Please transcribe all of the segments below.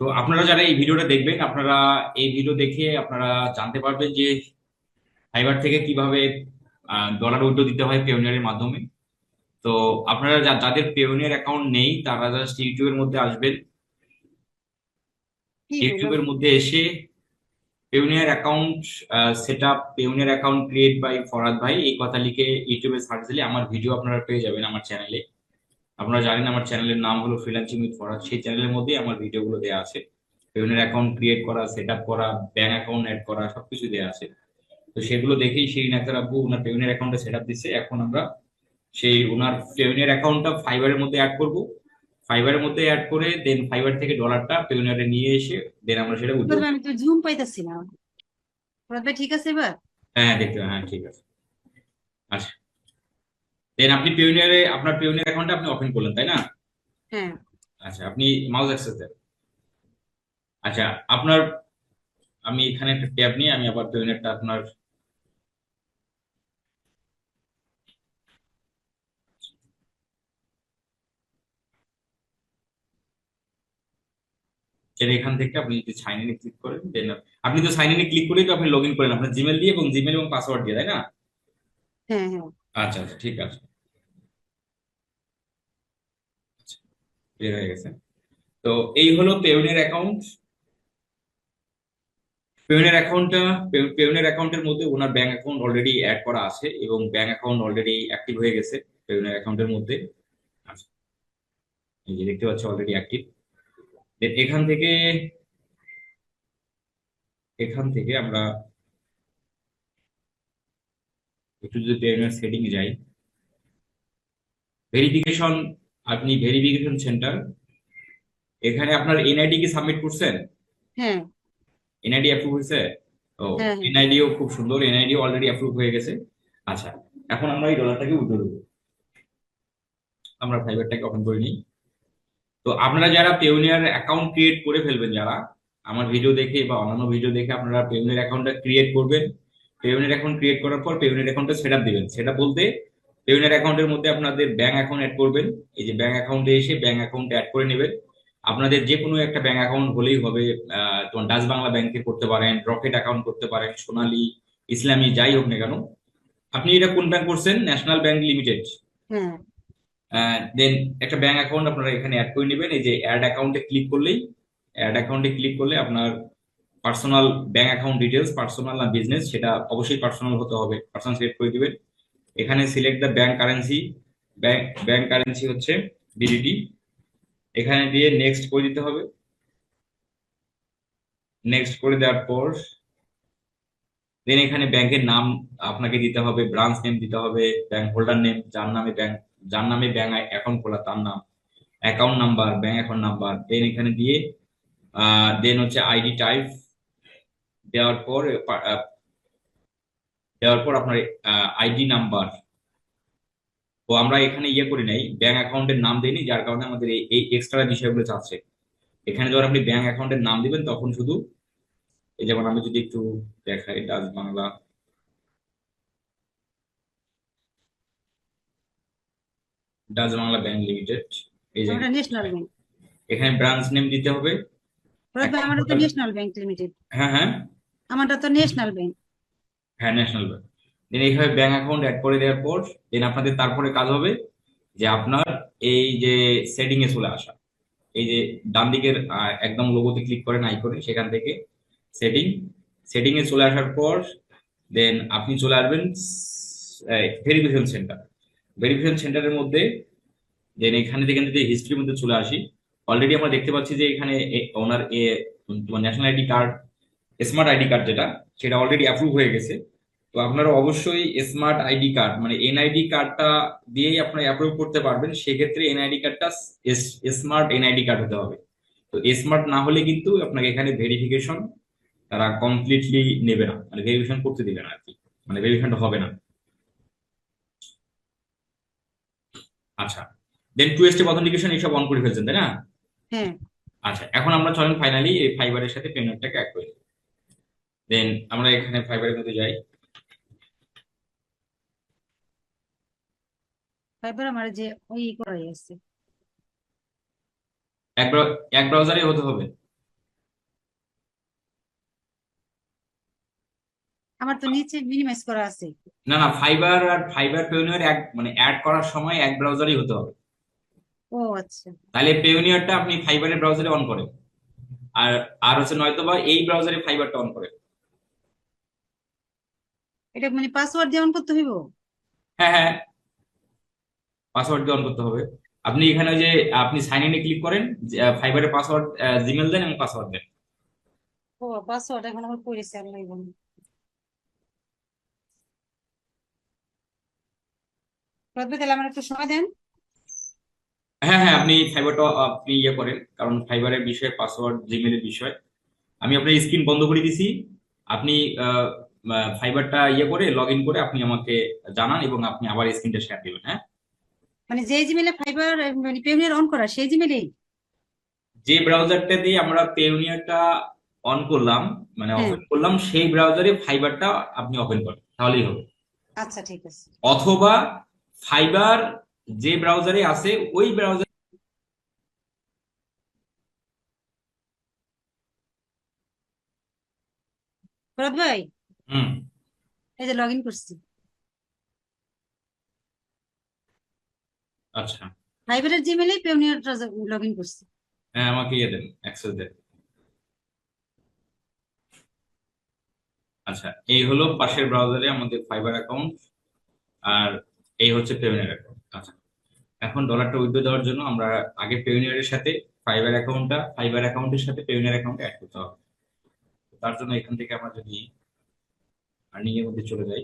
তো আপনারা যারা এই ভিডিওটা দেখবেন আপনারা এই ভিডিও দেখে আপনারা জানতে পারবেন যে ফাইবার থেকে কীভাবে ডলার উইথড্র দিতে হয় পেওনিয়ারের মাধ্যমে। তো আপনারা যাদের পেওনিয়ার অ্যাকাউন্ট নেই তারা জাস্ট ইউটিউবের মধ্যে আসবেন। ইউটিউবের মধ্যে এসে Payoneer account set up Payoneer account create by Farad ভাই এই কথা লিখে ইউটিউবে সার্চ দিলে আমার ভিডিও আপনারা পেয়ে যাবেন আমার চ্যানেলে। আপনারা জানেন আমার চ্যানেলের নাম হলো ফ্রিল্যান্সিং উইথ ফরাদ সেই চ্যানেলের মধ্যেই আমার ভিডিওগুলো দেওয়া আছে। পেওনিয়ার অ্যাকাউন্ট ক্রিয়েট করা সেট আপ করা ব্যাঙ্ক অ্যাকাউন্ট অ্যাড করা সবকিছু দেওয়া আছে। তো সেগুলো দেখেই সেই নাকার আব্বু ওনার পেওনিয়ার অ্যাকাউন্টে সেট আপ দিচ্ছে। এখন আমরা সেই ওনার পেওনিয়ার অ্যাকাউন্টটা ফাইবারের মধ্যে অ্যাড করব। ফাইবারের মধ্যে অ্যাড করে দেন ফাইবার থেকে ডলারটা পেওনিয়ারে নিয়ে এসে দেন আমরা সেটা প্রথমে আমি তো জুম পাইতাছি না। ঠিক আছে এবার? হ্যাঁ দেখতে হ্যাঁ ঠিক আছে। আচ্ছা। দেন আপনি পিওনিয়ারে আপনার পিওনিয়ার অ্যাকাউন্টটা আপনি ওপেন করলেন তাই না? হ্যাঁ। আচ্ছা আপনি মাউস অ্যাক্সেস দেন। আচ্ছা আপনার আমি এখানে একটা ট্যাব নিয়ে আমি আবার পিওনিয়ারটা আপনার এখান থেকে আপনি যদি সাইন ইনে ক্লিক করেন দেন আপনি তো সাইন ইনে ক্লিক করেই তো আপনি লগ ইন করেন আপনার জিমেল দিয়ে এবং জিমেল এবং পাসওয়ার্ড দিয়ে তাই না? হ্যাঁ হ্যাঁ। আচ্ছা আচ্ছা ঠিক আছে। ক্লিয়ার হয়ে গেছে। তো এই হলো পেউনের অ্যাকাউন্ট পেউনের অ্যাকাউন্টটা পেউনের অ্যাকাউন্টের মধ্যে ওনার ব্যাংক অ্যাকাউন্ট অলরেডি অ্যাড করা আছে এবং ব্যাংক অ্যাকাউন্ট অলরেডি অ্যাক্টিভ হয়ে গেছে পেউনের অ্যাকাউন্টের মধ্যে। আচ্ছা এই যে দেখতে পাচ্ছি অলরেডি অ্যাক্টিভ এখান থেকে এখান থেকে আমরা একটু যদি পেউনের সেটিং যাই। ভেরিফিকেশন আপনি ভেরিফিকেশন সেন্টার এখানে আপনার এনআইডি কি সাবমিট করছেন? হ্যাঁ। এনআইডি অ্যাপ্রুভ হয়েছে? ও হ্যাঁ, হ্যাঁ। এনআইডিও খুব সুন্দর এনআইডিও অলরেডি অ্যাপ্রুভ হয়ে গেছে। আচ্ছা এখন আমরা এই ডলারটাকে উঠে দেবো আমরা ফাইবারটাকে ওপেন করে নিই। তো আপনারা যারা পেউনিয়ার অ্যাকাউন্ট ক্রিয়েট করে ফেলবেন যারা আমার ভিডিও দেখে বা অন্যান্য ভিডিও দেখে আপনারা পেউনিয়ার অ্যাকাউন্টটা ক্রিয়েট করবেন। পেউনিয়ার অ্যাকাউন্ট ক্রিয়েট করার পর পেউনিয়ার অ্যাকাউন্টটা সেট আপ দিবেন। সেটা বলতে পেউনিয়ার অ্যাকাউন্টের মধ্যে আপনাদের ব্যাংক অ্যাকাউন্ট অ্যাড করবেন। এই যে ব্যাংক অ্যাকাউন্টে এসে ব্যাংক অ্যাকাউন্ট অ্যাড করে নেবেন। আপনাদের যে কোনো একটা ব্যাংক অ্যাকাউন্ট হলেই হবে তোমার ডাচ বাংলা ব্যাংকে করতে পারেন রকেট অ্যাকাউন্ট করতে পারেন সোনালী ইসলামী যাই হোক না কেন। আপনি এটা কোন ব্যাংক করছেন ন্যাশনাল ব্যাংক লিমিটেড দেন একটা ব্যাংক অ্যাকাউন্ট আপনারা এখানে অ্যাড করে নেবেন। এই যে অ্যাড অ্যাকাউন্টে ক্লিক করলেই অ্যাড অ্যাকাউন্টে ক্লিক করলে আপনার personal bank account details personal না বিজনেস সেটা অবশ্যই পার্সোনাল হতে হবে। পার্সোনাল সিলেক্ট করে দিবেন। এখানে select the bank currency bank bank currency হচ্ছে বিডিটি এখানে দিয়ে নেক্সট করে দিতে হবে। নেক্সট করে দেওয়ার পর দেন এখানে ব্যাংকের নাম আপনাকে দিতে হবে ব্রাঞ্চ নেম দিতে হবে ব্যাংক হোল্ডার নেম যার নামে ব্যাংক যার নামে ব্যাংক অ্যাকাউন্ট খোলা, তার নাম account number bank account number দেন এখানে দিয়ে দেন হচ্ছে আইডি টাইপ দেওয়ার পর দেওয়ার পর আপনার আইডি নাম্বার তো আমরা এখানে ইয়ে করি নাই ব্যাংক অ্যাকাউন্টের নাম দিইনি যার কারণে আমাদের এই- এক্সট্রা বিষয়গুলো চাচ্ছে। এখানে যখন আপনি ব্যাংক অ্যাকাউন্টের নাম দিবেন তখন শুধু এই যেমন আমি যদি একটু দেখাই Dutch Bangla. Dutch Bangla bank limited এই যে ন্যাশনাল ব্যাংক এখানে ব্রাঞ্চ নেম দিতে হবে। ফরাদ ভাই তো ন্যাশনাল ব্যাংক লিমিটেড হ্যাঁ হ্যাঁ। আমারটা তো ন্যাশনাল ব্যাংক হ্যাঁ ন্যাশনাল ব্যাংক দেন এইভাবে ব্যাংক অ্যাকাউন্ট অ্যাড করে দেওয়ার পর দেন আপনাদের তারপরে কাজ হবে যে আপনার এই যে সেটিং এ চলে আসা। এই যে ডান দিকের একদম লোগোতে ক্লিক করেন আইকনে সেখান থেকে সেটিং সেটিং এ চলে আসার পর দেন আপনি চলে আসবেন ভেরিফিকেশন সেন্টার ভেরিফিকেশন সেন্টারের মধ্যে দেন এখানে থেকে যদি হিস্ট্রির মধ্যে চলে আসি। অলরেডি আমরা দেখতে পাচ্ছি যে এখানে ওনার এ national ID card smart ID card যেটা সেটা অলরেডি অ্যাপ্রুভ হয়ে গেছে। তো আপনারা অবশ্যই স্মার্ট আইডি কার্ড মানে এনআইডি কার্ডটা দিয়েই আপনারা অ্যাপ্রুভ করতে পারবেন। সেক্ষেত্রে এনআইডি কার্ডটা স্মার্ট এনআইডি কার্ড হতে হবে। তো স্মার্ট না হলে কিন্তু আপনাকে এখানে ভেরিফিকেশন তারা কমপ্লিটলি নেবে না। মানে ভেরিফিকেশন করতে দিবে না আর কি। মানে ভেরিফিকেশনটা হবে না। আচ্ছা। দেন টু স্টেপ অথেন্টিকেশন এসব অন করে ফেলছেন তাই না? হ্যাঁ। আচ্ছা এখন আমরা চলেন ফাইনালি এই ফাইবারের সাথে পেমেন্টটাকে অ্যাড করি দেন আমরা এখানে ফাইবারের মধ্যে যাই। তারপর আমার যে ওই করাই আছে। এক এক ব্রাউজারে হতে হবে। আমার তো নিচে মিনিমাইজ করা আছে। না না ফাইবার আর ফাইবার পেওনিয়ার এক মানে অ্যাড করার সময় এক ব্রাউজারেই হতে হবে। ও আচ্ছা। তাহলে পেওনিয়ারটা আপনি ফাইবারের ব্রাউজারে অন করেন আর আর হচ্ছে নয়তোবা এই ব্রাউজারে ফাইবারটা অন করেন এটা মানে পাসওয়ার্ড দিয়ে অন করতে হইব? হ্যাঁ হ্যাঁ। পাসওয়ার্ড দিয়ে অন করতে হবে। আপনি এখানে ওই যে আপনি সাইন ইনে ক্লিক করেন ফাইবারের পাসওয়ার্ড জিমেল দেন এবং পাসওয়ার্ড দেন। ও পাসওয়ার্ড এখন আমার পড়েছে না রদ্বে তাহলে আমার একটু সময় দেন। হ্যাঁ হ্যাঁ আপনি ফাইবারটা আপনি ইয়ে করেন কারণ ফাইবারের বিষয়ে পাসওয়ার্ড জিমেলের বিষয়। আমি আপনার স্ক্রিন বন্ধ করে দিছি। আপনি ফাইবারটা ইয়ে করে লগ ইন করে আপনি আমাকে জানান এবং আপনি আবার স্ক্রিনটা শেয়ার দিবেন হ্যাঁ? মানে যে জিমেলে ফাইবার মানে পেমিয়ার অন করা সেই জিমেলেই যে ব্রাউজারটা দিয়ে আমরা পেওনিয়ারটা অন করলাম মানে হ্যাঁ। ওপেন করলাম সেই ব্রাউজারে ফাইবারটা আপনি ওপেন করেন তাহলেই হবে। আচ্ছা ঠিক আছে। অথবা ফাইবার যে ব্রাউজারে আছে ওই ব্রাউজার ভাই? এই যে লগ ইন করছি। আচ্ছা। ফাইবারের জিমেলেই পেমিয়ারটা লগ ইন করছি। হ্যাঁ আমাকে ইয়ে দেন অ্যাক্সেস দেন। আচ্ছা এই হলো পাশের ব্রাউজারে আমাদের ফাইবার অ্যাকাউন্ট আর এই হচ্ছে পেওনিয়ার অ্যাকাউন্ট আচ্ছা এখন ডলারটা উইথড্র দেওয়ার জন্য আমরা আগে পেওনিয়ারের সাথে ফাইবার অ্যাকাউন্টটা ফাইবার অ্যাকাউন্টের সাথে পেওনিয়ার অ্যাকাউন্ট অ্যাড করতে হবে। তার জন্য এখান থেকে আমরা যদি আর্নিং এর মধ্যে চলে যাই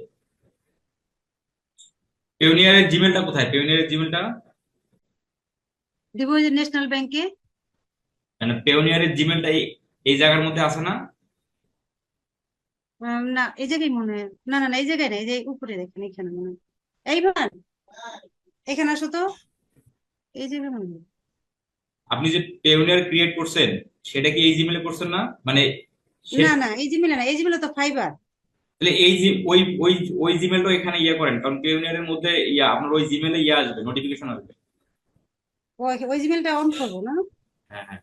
পেওনিয়ারের জিমেলটা কোথায়? পেওনিয়ারের জিমেলটা দেবো যে ন্যাশনাল ব্যাংকে মানে পেওনিয়ারের জিমেলটা এই এই জায়গার মধ্যে আছে না? না এই জায়গায় মনে হয় না না না এই জায়গায় না এই যে উপরে দেখেন এখানে মনে হয়। এই ভান এখানে আসো তো। এই জায়গায় মনে হয়। আপনি যে পেওনিয়ার ক্রিয়েট করছেন সেটা কি এই জিমেলে করছেন না? মানে না না এই জিমেলে না এই জিমেলে তো ফাইবার তাহলে এই ওই ওই ওই জিমেলটা এখানে ইয়ে করেন কারণ পেওনিয়ারের মধ্যে ইয়া আপনার ওই জিমেলে ইয়ে আসবে নোটিফিকেশন আসবে। ওই ওই জিমেলটা অন করব না? হ্যাঁ হ্যাঁ।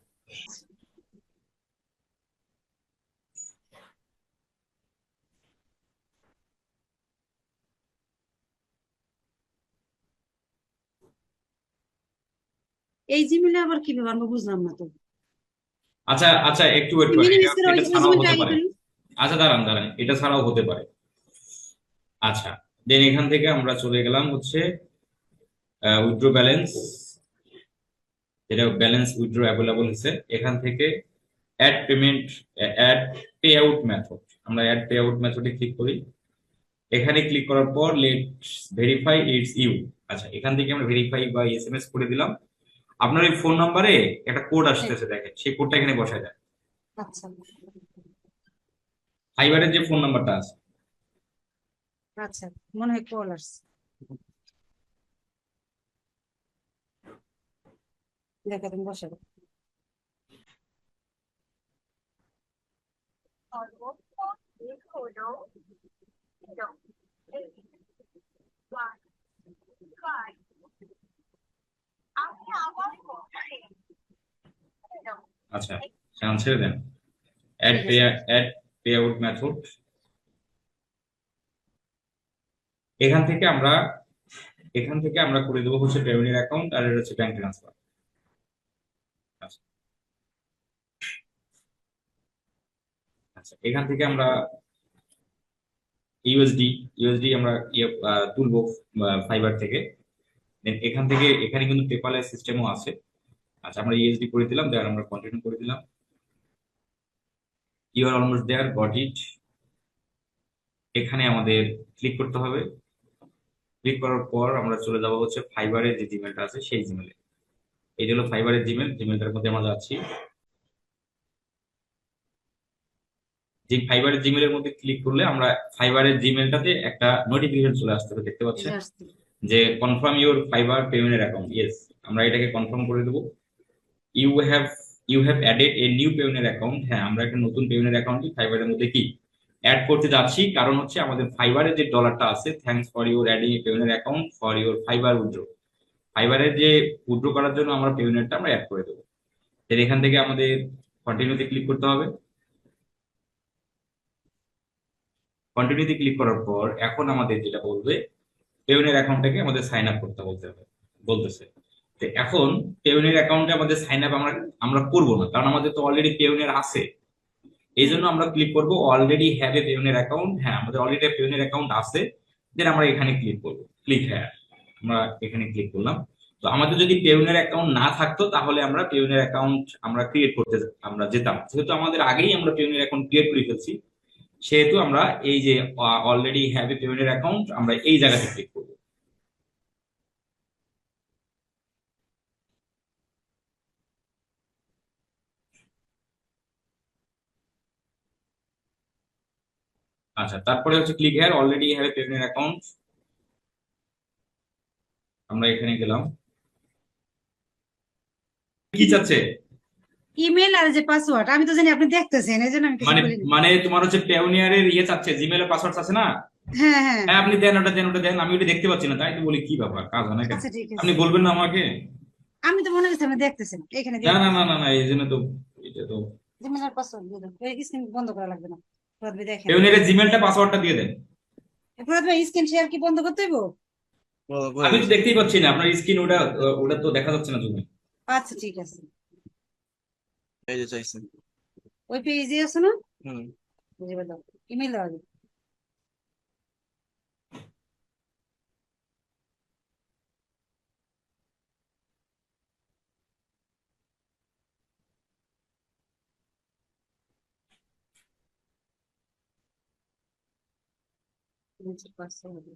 এই জিমেলে আবার কীভাবে আনব বুঝলাম না তো। আচ্ছা আচ্ছা একটু ওয়েট করেন এটা ছাড়াও হতে পারে। আচ্ছা দাঁড়ান দাঁড়ান এটা ছাড়াও হতে পারে। আচ্ছা দেন এখান থেকে আমরা চলে গেলাম হচ্ছে উইথড্র ব্যালেন্স যেটা ব্যালেন্স উইথড্র অ্যাভেলেবল হচ্ছে এখান থেকে add payment add pay out method আমরা অ্যাড পে আউট মেথডে ক্লিক করি। এখানে ক্লিক করার পর লেট ভেরিফাই ইটস ইউ আচ্ছা এখান থেকে আমরা ভেরিফাই বা এসএমএস করে দিলাম। আপনার এই ফোন নাম্বারে একটা কোড আসতেছে দেখেন সেই কোডটা এখানে বসায় দেয় আচ্ছা। ফাইবারের যে ফোন নাম্বারটা আছে। আচ্ছা মনে হয় কল আসছে দেখো তুমি বসে। আচ্ছা ছেড়ে দেন। Add. Add pay out method এখান থেকে আমরা, এখান থেকে আমরা করে দেবো হচ্ছে পেমেন্টের অ্যাকাউন্ট আর এটা হচ্ছে ব্যাংক ট্রান্সফার আচ্ছা। আচ্ছা এখান থেকে আমরা ইউএসডি ইউএসডি আমরা ইয়ে তুলবো ফাইবার থেকে। Then এখান থেকে, এখানে কিন্তু পেপালের সিস্টেমও আছে। আচ্ছা আমরা ইউএসডি করে দিলাম দেন আমরা কন্টিনিউ করে দিলাম। You are almost there got it এখানে আমাদের ক্লিক করতে হবে। ক্লিক করার পর আমরা চলে যাব হচ্ছে ফাইবারের যে জিমেলটা আছে সেই জিমেলে এই হলো ফাইবারের জিমেল জিমেলটার মধ্যে আমরা যাচ্ছি। যে ফাইবারের জিমেলের মধ্যে ক্লিক করলে আমরা ফাইবারের জিমেলটাতে একটা নোটিফিকেশন চলে আসতে হবে দেখতে পাচ্ছেন? যে যে কনফার্ম ইউর ফাইবার পেমেন্টের অ্যাকাউন্ট ইয়েস আমরা এটাকে কনফার্ম করে দেবো। You have you have added a new পেমেন্টের অ্যাকাউন্ট হ্যাঁ আমরা একটা নতুন পেমেন্টের অ্যাকাউন্টই ফাইবারের মধ্যে কি? অ্যাড করতে যাচ্ছি, কারণ হচ্ছে আমাদের ফাইবারের যে ডলারটা আছে thanks for your adding a পেমেন্টের account for your Fiverr withdraw ফাইবারের যে উইথড্র করার জন্য আমরা পেউনেটটা আমরা অ্যাড করে দেবো। তাহলে এখান থেকে আমাদের কন্টিনিউতে ক্লিক করতে হবে। কন্টিনিউতে ক্লিক করার পর এখন আমাদের যেটা বলবে পেউনের অ্যাকাউন্টটাকে আমাদের সাইন আপ করতে বলতে হবে, বলতেছে। এখন পেউনের অ্যাকাউন্টে আমাদের সাইন আপ আমরা আমরা করব না, কারণ আমাদের তো অলরেডি পেউনের আছে। এই জন্য আমরা ক্লিক করব already have a Payoneer account হ্যাঁ আমাদের অলরেডি পেউনের অ্যাকাউন্ট আছে দেন আমরা এখানে ক্লিক করব। ক্লিক হ্যাঁ আমরা এখানে ক্লিক করলাম। তো আমাদের যদি পেউনের অ্যাকাউন্ট না থাকতো, তাহলে আমরা পেউনের অ্যাকাউন্ট আমরা ক্রিয়েট করতে, আমরা যেতাম। যেহেতু আমাদের আগেই আমরা পেউনের অ্যাকাউন্ট ক্রিয়েট করে ফেলছি, সেহেতু আমরা এই যে already have a Payoneer account আমরা এই জায়গাতে ক্লিক করব আচ্ছা তারপরে হচ্ছে click here already have a payment account আমরা এখানে গেলাম। কি চাচ্ছে? ইমেল আর যে পাসওয়ার্ড আমি তো জানি আপনি দেখতেছেন এই জন্য আমি মানে মানে তোমার হচ্ছে পেওনিয়ারের ইয়ে চাচ্ছে জিমেলের পাসওয়ার্ড আছে না? হ্যাঁ হ্যাঁ। হ্যাঁ আপনি দেন ওটা দেন ওটা দেন আমি ওটা দেখতে পাচ্ছি না তাই তো বলি কি ব্যাপার কাজ হয় না কেন? আচ্ছা ঠিক আছে। আপনি বলবেন না আমাকে? আমি তো মনে হচ্ছে আপনি দেখতেছেন এখানে না না না না না এই জন্য তো এটা তো জিমেল আর পাসওয়ার্ড দিয়ে দেন স্ক্রিন বন্ধ করা লাগবে না। ফুরাদ দেখেন। দেখেন পেওনিয়ারের জিমেলটা পাসওয়ার্ডটা দিয়ে দেন। ভাই স্ক্রিন শেয়ার কি বন্ধ করতে হইব? আমি তো দেখতেই পাচ্ছি না আপনার স্ক্রিন ওটা ওটা তো দেখা যাচ্ছে না তুমি আচ্ছা ঠিক আছে। এই যে চাইছেন। ওই পেজে আছে না? হুম। বুঝে পেলাম ইমেল দেওয়া নিচের পাশে হবে।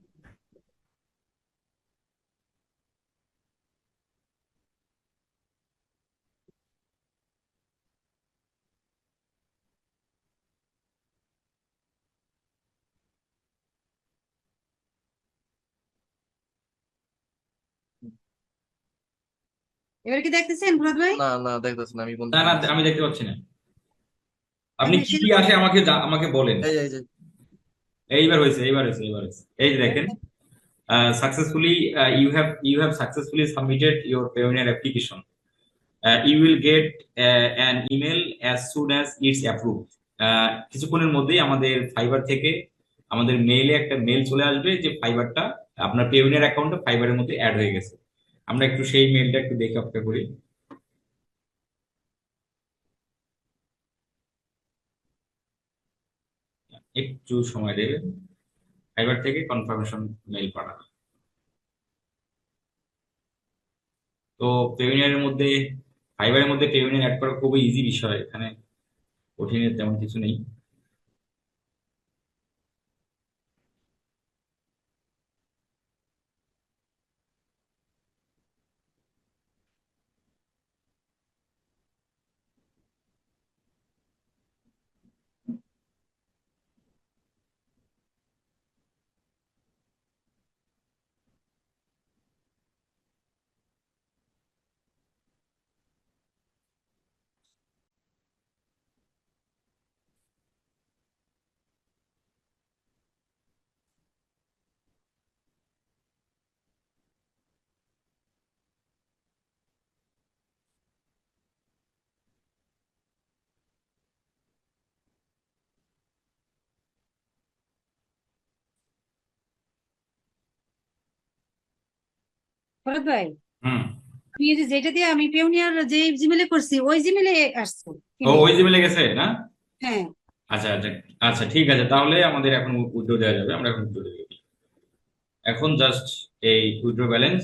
এবার কি দেখতেছেন ফুরাদ ভাই? না না দেখতেছেন আমি বন্ধ না না আমি দেখতে পাচ্ছি না। আপনি আমি কি কি আসে আমাকে আমাকে বলেন। এই এই যে এইবার হয়েছে এইবার হয়েছে এইবার হয়েছে। এই দেখেন successfully have successfully submitted your pioneer application. Uh, you will get uh, an email as soon as it's approved. Uh, কিছুক্ষণের মধ্যেই আমাদের ফাইবার থেকে আমাদের মেইলে একটা মেল চলে আসবে যে ফাইবারটা আপনার পেওনিয়ার অ্যাকাউন্টটা ফাইবারের মধ্যে অ্যাড হয়ে গেছে। আমরা একটু সেই মেলটা একটু দেখে অপেক্ষা করি। একটু সময় দেবে। ফাইবার থেকে কনফার্মেশন মেল পাঠাবে। তো পেউনিয়ারের মধ্যে ফাইবারের মধ্যে পেভিনিয়ার অ্যাড করা খুবই ইজি বিষয়। এখানে কঠিনের তেমন কিছু নেই। ফুরাদ ভাই হুম। আমি যে যেটা দিয়ে আমি পেউনিয়ার যে জিমেলে করছি ওই জিমেলে আসছে। ও ওই যে মিলে গেছে না? হ্যাঁ। আচ্ছা আচ্ছা আচ্ছা ঠিক আছে তাহলে আমাদের এখন উইথড্র দেওয়া যাবে। আমরা এখন উইথড্র দেবো। এখন জাস্ট এই উইথড্র ব্যালেন্স।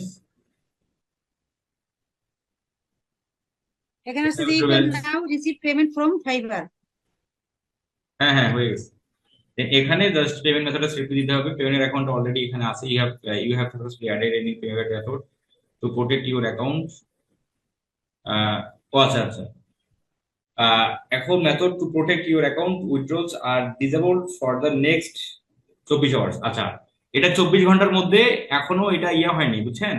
এখানে আছে যে। Now receive payment from Fiverr হ্যাঁ হ্যাঁ হয়ে গেছে। এখানে জাস্ট পেমেন্ট মেথডটা সিলেক্ট দিতে হবে। পেমেন্টের অ্যাকাউন্ট অলরেডি এখানে আছে। You have you have successfully added any payment method to protect your account ও আচ্ছা আচ্ছা। এখন method to protect your account withdrawals are disabled for the next চব্বিশ আওয়ার্স আচ্ছা এটা চব্বিশ ঘণ্টার মধ্যে এখনও এটা ইয়া হয়নি বুঝছেন?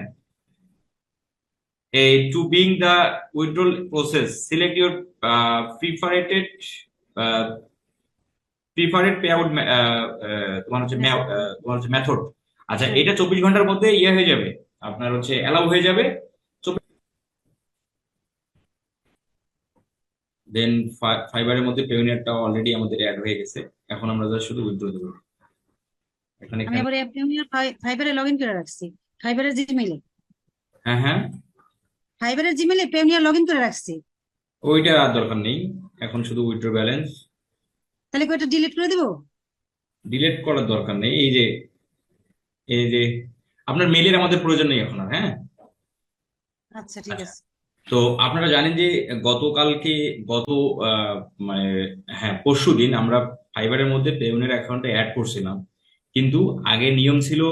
এই to begin the withdrawal process select your preferred preferred pay out তোমার হচ্ছে তোমার হচ্ছে মেথড আচ্ছা এটা চব্বিশ ঘণ্টার মধ্যে ইয়ে হয়ে যাবে। আপনার হচ্ছে অ্যালাউ হয়ে যাবে। দেন ফাইবারের মধ্যে পেওনিয়ারটা অলরেডি আমাদের অ্যাড হয়ে গেছে। এখন আমরা just শুধু উইথড্র দেবো। এখানে আমি এবারে পেওনিয়ার ফাইবারে লগ ইন করে রাখছি। ফাইবারের জিমেইলে হ্যাঁ হ্যাঁ। ফাইবারের জিমেইলে পেওনিয়ার লগ ইন করে রাখছি। ওইটা আর দরকার নেই। এখন শুধু উইথড্র ব্যালেন্স তাহলে কি ওটা ডিলিট করে দিব? ডিলিট করার দরকার নেই। এই যে এই যে আপনার মেলের আমাদের প্রয়োজন নেই এখন আর হ্যাঁ? আচ্ছা ঠিক আছে। তো আপনারা জানেন যে গতকালকে গত মানে হ্যাঁ পরশু দিন আমরা ফাইবারের মধ্যে পেউনের অ্যাকাউন্টে অ্যাড করছিলাম। কিন্তু আগে নিয়ম ছিল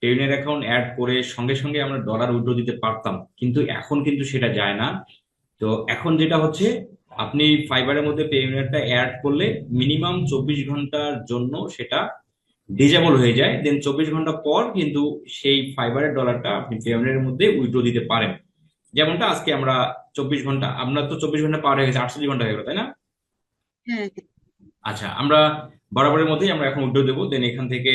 পেউনের অ্যাকাউন্ট অ্যাড করে সঙ্গে সঙ্গে আমরা ডলার উইথড্র দিতে পারতাম। কিন্তু এখন কিন্তু সেটা যায় না। তো এখন যেটা হচ্ছে আপনি ফাইবারের মধ্যে পেউনেরটা অ্যাড করলে মিনিমাম চব্বিশ ঘণ্টার জন্য সেটা ডিজেবল হয়ে যায় দেন চব্বিশ ঘণ্টা পর কিন্তু সেই ফাইবারের ডলারটা আপনি পেউনের মধ্যে উইথড্র দিতে পারেন। যেমনটা আজকে আমরা চব্বিশ ঘণ্টা আপনার তো চব্বিশ ঘণ্টা পার হয়ে গেছে আটচল্লিশ ঘণ্টা হয়ে গেল তাই না? হ্যাঁ। আচ্ছা আমরা বরাবরের মধ্যেই আমরা এখন উইথড্র দেবো দেন এখান থেকে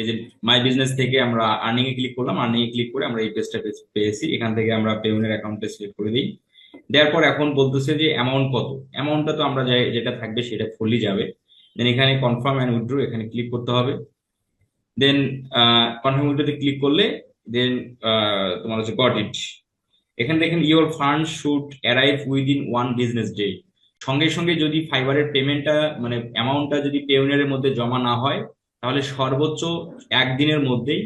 এই যে মাই বিজনেস থেকে আমরা আর্নিং এ ক্লিক করলাম আর্নিং এ ক্লিক করে আমরা এই পেজটা পেয়েছি এখান থেকে আমরা পেমেন্টের অ্যাকাউন্টে সিলেক্ট করে দিই। দেওয়ার পর এখন বলতেছে যে অ্যামাউন্ট কত? অ্যামাউন্টটা তো আমরা যেটা থাকবে সেটা ফুললি যাবে। দেন এখানে কনফার্ম অ্যান্ড উইথড্র এখানে ক্লিক করতে হবে। দেন কনফার্ম উইথড্রোতে ক্লিক করলে দেন তোমার হচ্ছে গট ইট এখানে দেখেন your fund should arrive within one business day সঙ্গে সঙ্গে যদি ফাইবারের পেমেন্টটা মানে অ্যামাউন্টটা যদি পেওনিয়ারের মধ্যে জমা না হয়, তাহলে সর্বোচ্চ একদিনের মধ্যেই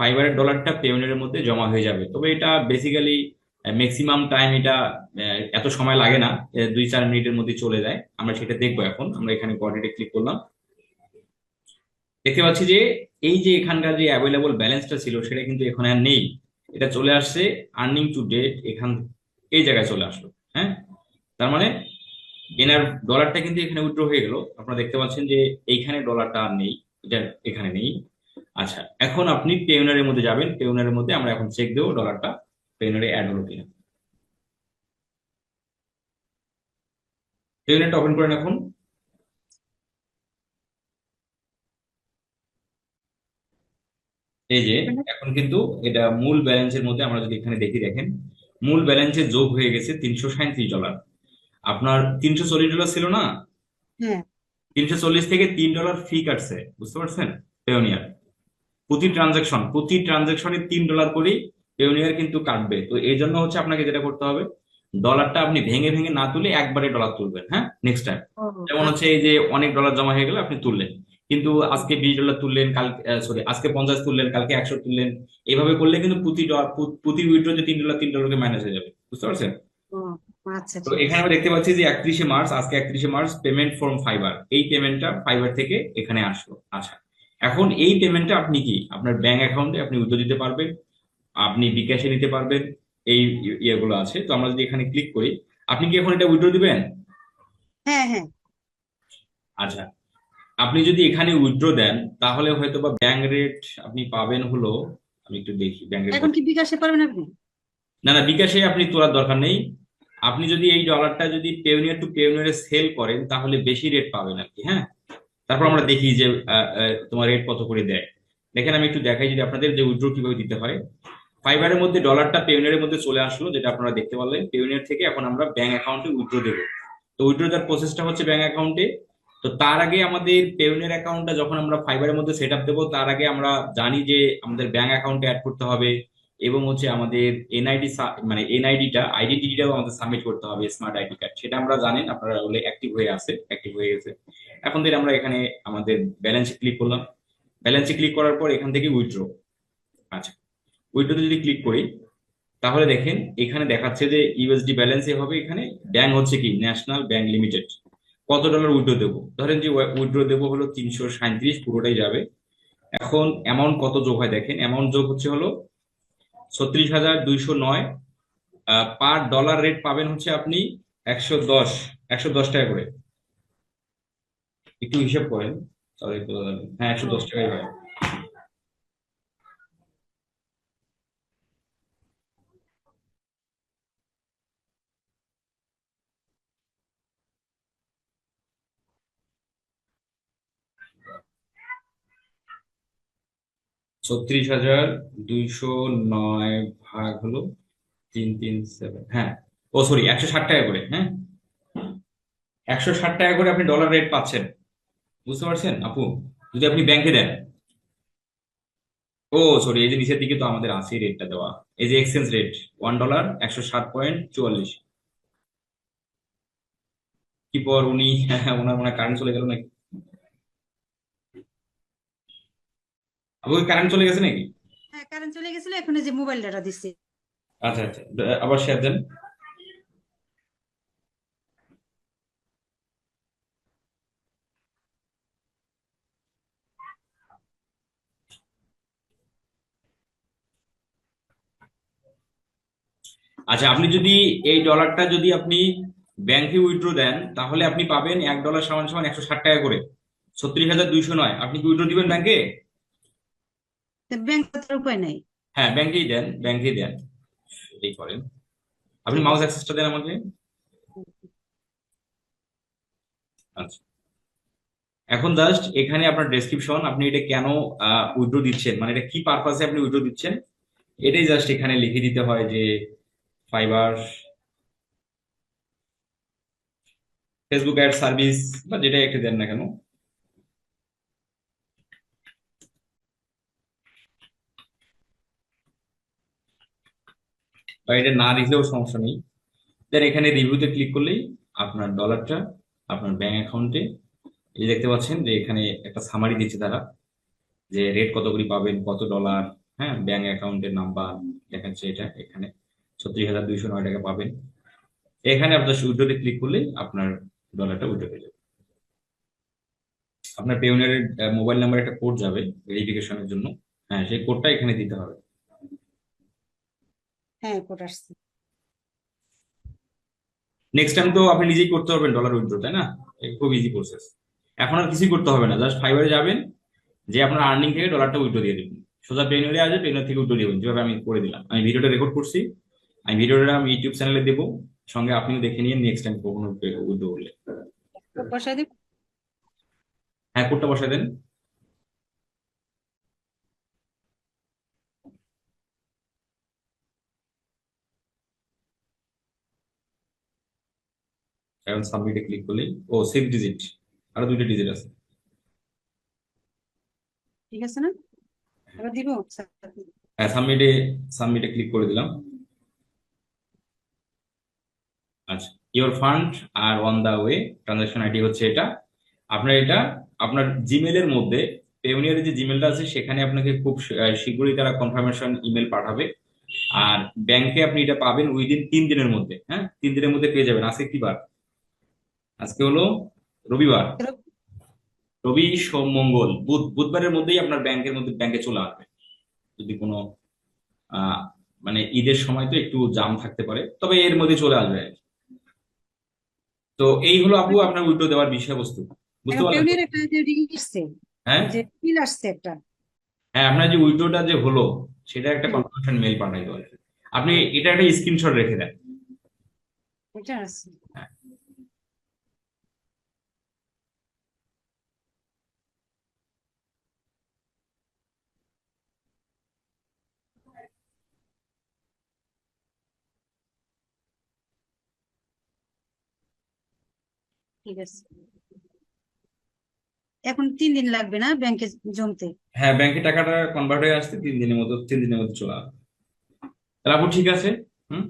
ফাইবারের ডলারটা পেওনিয়ারের মধ্যে জমা হয়ে যাবে। তবে এটা বেসিক্যালি ম্যাক্সিমাম টাইম এটা এত সময় লাগে না দুই চার মিনিটের মধ্যে চলে যায়। আমরা সেটা দেখব এখন, আমরা এখানে কোয়ার্ডিনেটে ক্লিক করলাম। দেখতে পাচ্ছি যে, এই যে এখানকার যে অ্যাভেলেবল ব্যালেন্সটা ছিল, সেটা কিন্তু এখন আর নেই। এটা চলে আসছে আর্নিং টু ডেট এখান, এই জায়গায় চলে আসলো হ্যাঁ? তার মানে এনার ডলারটা কিন্তু এখানে উইথড্র হয়ে গেল। আপনারা দেখতে পাচ্ছেন যে, এইখানে ডলারটা আর নেই এটা এখানে নেই। আচ্ছা এখন আপনি পেউনারের মধ্যে যাবেন। পেউনারের মধ্যে আমরা এখন চেক দেবো ডলারটা হলো কিনা পেউনারটা ওপেন করেন এখন এই যে এখন কিন্তু এটা মূল ব্যালেন্সের মধ্যে আমরা যদি এখানে দেখি দেখেন মূল ব্যালেন্সে যোগ হয়ে গেছে তিনশো সাঁত্রিশ ডলার আপনার তিনশো চল্লিশ ডলার ছিল না? হ্যাঁ। তিনশো চল্লিশ থেকে তিন ডলার ফি কাটছে বুঝতে পারছেন? পেওনিয়ার প্রতি ট্রানজাকশন প্রতি ট্রানজাকশনে তিন ডলার করেই পেওনিয়ার কিন্তু কাটবে। তো এই জন্য হচ্ছে আপনাকে যেটা করতে হবে ডলারটা আপনি ভেঙে ভেঙে না তুলে একবারে ডলার তুলবেন হ্যাঁ? নেক্সট টাইম যেমন হচ্ছে এই যে অনেক ডলার জমা হয়ে গেলে আপনি তুললেন। কিন্তু আজকে বিশ ডলার তুললেন কাল সরি আজকে পঞ্চাশ তুললেন কালকে একশো তুললেন এইভাবে করলে কিন্তু প্রতি ডলার প্রতি উইথড্রোতে তিন ডলার তিন ডলারকে মাইনাস হয়ে যাবে। বুঝতে পারছেন? আচ্ছা তো এখানে আমরা দেখতে পাচ্ছি যে একত্রিশে মার্চ আজকে একত্রিশে মার্চ পেমেন্ট ফ্রম ফাইবার এই পেমেন্টটা ফাইবার থেকে এখানে আসলো। আচ্ছা এখন এই পেমেন্টটা আপনি কি? আপনার ব্যাংক অ্যাকাউন্টে আপনি উইথড্র দিতে পারবেন আপনি বিকাশে নিতে পারবেন এই ইয়েগুলো আছে। তো আমরা যদি এখানে ক্লিক করি আপনি কি এখন এটা উইথড্র দিবেন? হ্যাঁ হ্যাঁ। আচ্ছা। আপনি যদি এখানে উইথড্র দেন তাহলে হয়তো বা ব্যাংক রেট আপনি পাবেন হলো আমি একটু দেখি ব্যাংক রেট এখন কি বিকাশে পারবেন আপনি? না না বিকাশে আপনি তোলার দরকার নেই। আপনি যদি এই ডলারটা যদি পেউনিয়ার টু পেউনিয়ারে সেল করেন তাহলে বেশি রেট পাবেন আর কি হ্যাঁ? তারপর আমরা দেখি যে তোমার রেট কত করে দেয়। দেখেন আমি একটু দেখাই যদি আপনাদের যে উইথড্র কীভাবে দিতে হয়। ফাইবারের মধ্যে ডলারটা পেউনিয়ারের মধ্যে চলে আসলো, যেটা আপনারা দেখতে পারলেন। পেউনিয়ার থেকে এখন আমরা ব্যাংক অ্যাকাউন্টে উইথড্র দেবো। তো উইথড্র দেওয়ার প্রসেসটা হচ্ছে ব্যাংক অ্যাকাউন্টে তো তার আগে আমাদের পেউনিয়ার অ্যাকাউন্টটা যখন আমরা ফাইবারের মধ্যে সেট আপ দেবো, তার আগে আমরা জানি যে আমাদের ব্যাংক অ্যাকাউন্টে অ্যাড করতে হবে এবং হচ্ছে আমাদের এনআইডি মানে এনআইডিটা আইডেন্টিটিটাও আমাদের সাবমিট করতে হবে স্মার্ট আইডি কার্ড সেটা আমরা জানেন, আপনারা বলে অ্যাক্টিভ হয়ে আছে অ্যাক্টিভ হয়ে গেছে এখন থেকে আমরা এখানে আমাদের ব্যালেন্সে ক্লিক করলাম। ব্যালেন্সে ক্লিক করার পর এখান থেকে উইথড্র আচ্ছা। উইথড্রতে যদি ক্লিক করি, তাহলে দেখেন এখানে দেখাচ্ছে যে ইউএসডি ব্যালেন্সে হবে, এখানে ব্যাংক হচ্ছে কি? ন্যাশনাল ব্যাংক লিমিটেড কত ডলার উইড্রো দেবো? ধরেন যে উইথড্র দেবো হলো তিনশো সাঁত্রিশ পুরোটাই যাবে। এখন অ্যামাউন্ট কত যোগ হয়? দেখেন অ্যামাউন্ট যোগ হচ্ছে হলো ছত্রিশ হাজার দুইশো নয় পার ডলার রেট পাবেন হচ্ছে আপনি একশো দশ একশো দশ টাকা করে। একটু হিসাব করেন। তাহলে। হ্যাঁ একশো দশ টাকাই হয়। ছত্রিশ হাজার দুইশো নয় ভাগ হলো তিন তিন সেভেন। হ্যাঁ। ও সরি একশো ষাট টাকা করে হ্যাঁ? একশো ষাট টাকা করে আপনি ডলার রেট পাচ্ছেন। বুঝতে পারছেন? আপু, যদি আপনি ব্যাংকে দেন। ও সরি এই যে নিচের দিকে তো আমাদের আছে রেটটা দেওয়া। এই যে এক্সচেঞ্জ রেট ওয়ান ডলার একশো ষাট পয়েন্ট চুয়াল্লিশ। কি পর উনি ওনার মনে কারেন্ট চলে গেল নাকি? আপু কারেন্ট চলে গেছে নাকি? হ্যাঁ কারেন্ট চলে গেছিল এখন এই যে মোবাইল ডাটা দিচ্ছে। আচ্ছা আচ্ছা আবার শেয়ার দেন। আচ্ছা আপনি যদি এই ডলারটা যদি আপনি ব্যাংকে উইথড্র দেন তাহলে আপনি পাবেন এক ডলার সমান সমান একশো ষাট টাকা করে। ছত্রিশ হাজার দুইশো নয়। আপনি কি উইথড্র দিবেন ব্যাংকে ব্যাংক করার উপায় নাই। হ্যাঁ ব্যাংকেই দেন ব্যাংকেই দেন। এই করেন। আপনি মাউস অ্যাক্সেসটা দেন আমাকে। আচ্ছা। এখন জাস্ট এখানে আপনার ডেসক্রিপশন আপনি এটা কেন উইথড্র দিচ্ছেন? মানে এটা কি পারপাসে আপনি উইথড্র দিচ্ছেন? এটাই জাস্ট এখানে লিখে দিতে হয় যে ফাইবার ফেসবুক অ্যাড সার্ভিস বা যেটা একটা দেন না কেন। বা এটা না দিলেও সমস্যা নেই। দেন এখানে রিভিউতে ক্লিক করলেই আপনার ডলারটা আপনার ব্যাংক অ্যাকাউন্টে এই দেখতে পাচ্ছেন যে এখানে একটা সামারি দিচ্ছে তারা যে রেট কত করে পাবেন, কত ডলার হ্যাঁ ব্যাংক অ্যাকাউন্টের নাম্বার দেখাচ্ছে এটা এখানে, ছত্রিশ হাজার দুইশো নয় টাকা পাবেন। এখানে আপনার উইড্রোতে ক্লিক করলেই আপনার ডলারটা উইড্রো হয়ে যাবে। আপনার পেওনিয়ারের মোবাইল নাম্বার একটা কোড যাবে ভেরিফিকেশনের জন্য। হ্যাঁ সেই কোডটা এখানে দিতে হবে। হ্যাঁ কোড আসছে। নেক্সট টাইম তো আপনি নিজেই করতে পারবেন ডলার উইথড্র তাই না? খুব ইজি প্রসেস এখন আর কিছুই করতে হবে না জাস্ট ফাইবারে যাবেন যে আপনার আর্নিং থেকে ডলারটা উইথড্র দিয়ে দিবেন। সোজা পেনিয়ারে আসবে পেনিয়ার থেকে উইথড্র দিবেন। যেভাবে আমি করে দিলাম। আমি ভিডিওটা রেকর্ড করছি। আমি ভিডিওটা আমি ইউটিউব চ্যানেলে দেবো। সঙ্গে আপনিও দেখে নিয়ে নেক্সট টাইম কখনো উইথড্র করলে। বসাই হ্যাঁ কোডটা বসায় দেন। এখন সাবমিটে ক্লিক করলেই ও সিক্স ডিজিট আরও দুইটা ডিজিট আছে। ঠিক আছে না? এবার দিব হ্যাঁ সাবমিটে সাবমিটে ক্লিক করে দিলাম। আচ্ছা your fund are on the way transaction ID হচ্ছে এটা। আপনার এটা আপনার জিমেলের মধ্যে পেওনিয়ারের যে জিমেলটা আছে সেখানে আপনাকে খুব শীঘ্রই তারা কনফার্মেশন ইমেল পাঠাবে। আর ব্যাংকে আপনি এটা পাবেন উইদিন তিন দিনের মধ্যে হ্যাঁ? তিন দিনের মধ্যে পেয়ে যাবেন আজকে কি বার? আজকে হলো রবিবার। রবি সোম মঙ্গল। বুধ বুধবারের মধ্যেই আপনার ব্যাংকের মধ্যে ব্যাংকে চলে আসবে। যদি কোনো মানে ঈদের সময় তো একটু জাম থাকতে পারে তবে এর মধ্যে চলে আসবে তো এই হলো আপু আপনার উইড্রো দেওয়ার বিষয়বস্তু। বুঝতে পারলেন? হ্যাঁ? হ্যাঁ আপনার যে উইড্রোটা যে হলো সেটা একটা কনফার্মেশন মেল পাঠাই দেওয়া আপনি এটা একটা স্ক্রিনশট রেখে দেন। এটা আছে। ঠিক আছে। এখন তিন দিন লাগবে না ব্যাংকে জমতে? হ্যাঁ ব্যাংকে টাকাটা কনভার্ট হয়ে আসছে তিন দিনের মতো তিন দিনের মধ্যে চলে আসবে। তাহলে আপু ঠিক আছে? হুম?